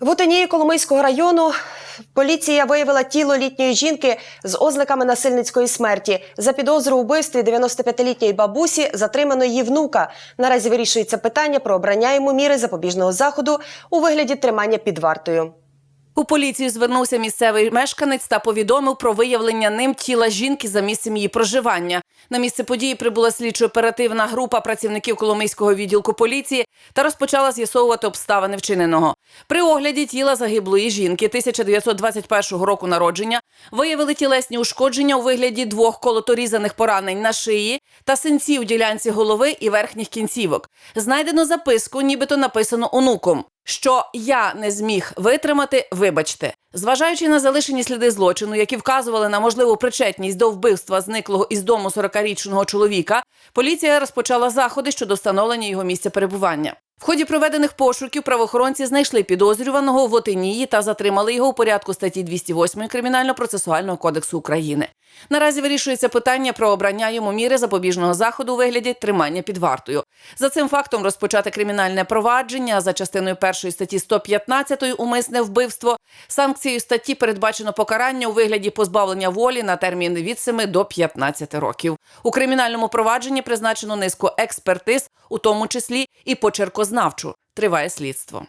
В Утині Коломийського району поліція виявила тіло літньої жінки з ознаками насильницької смерті. За підозру у вбивстві 95-літньої бабусі затримано її внука. Наразі вирішується питання про обрання йому міри запобіжного заходу у вигляді тримання під вартою. У поліцію звернувся місцевий мешканець та повідомив про виявлення ним тіла жінки за місцем її проживання. На місце події прибула слідчо-оперативна група працівників Коломийського відділку поліції та розпочала з'ясовувати обставини вчиненого. При огляді тіла загиблої жінки 1921 року народження виявили тілесні ушкодження у вигляді двох колоторізаних поранень на шиї та синці у ділянці голови і верхніх кінцівок. Знайдено записку, нібито написано онуком що я не зміг витримати, вибачте. Зважаючи на залишені сліди злочину, які вказували на можливу причетність до вбивства зниклого із дому 40-річного чоловіка, поліція розпочала заходи щодо встановлення його місця перебування. В ході проведених пошуків правоохоронці знайшли підозрюваного в Отинії та затримали його у порядку статті 208 Кримінально-процесуального кодексу України. Наразі вирішується питання про обрання йому міри запобіжного заходу у вигляді тримання під вартою. За цим фактом розпочати кримінальне провадження за частиною першої статті 115 умисне вбивство. Санкцією статті передбачено покарання у вигляді позбавлення волі на термін від 7 до 15 років. У кримінальному провадженні призначено низку експертиз, у тому числі і почеркознавчу. Триває слідство.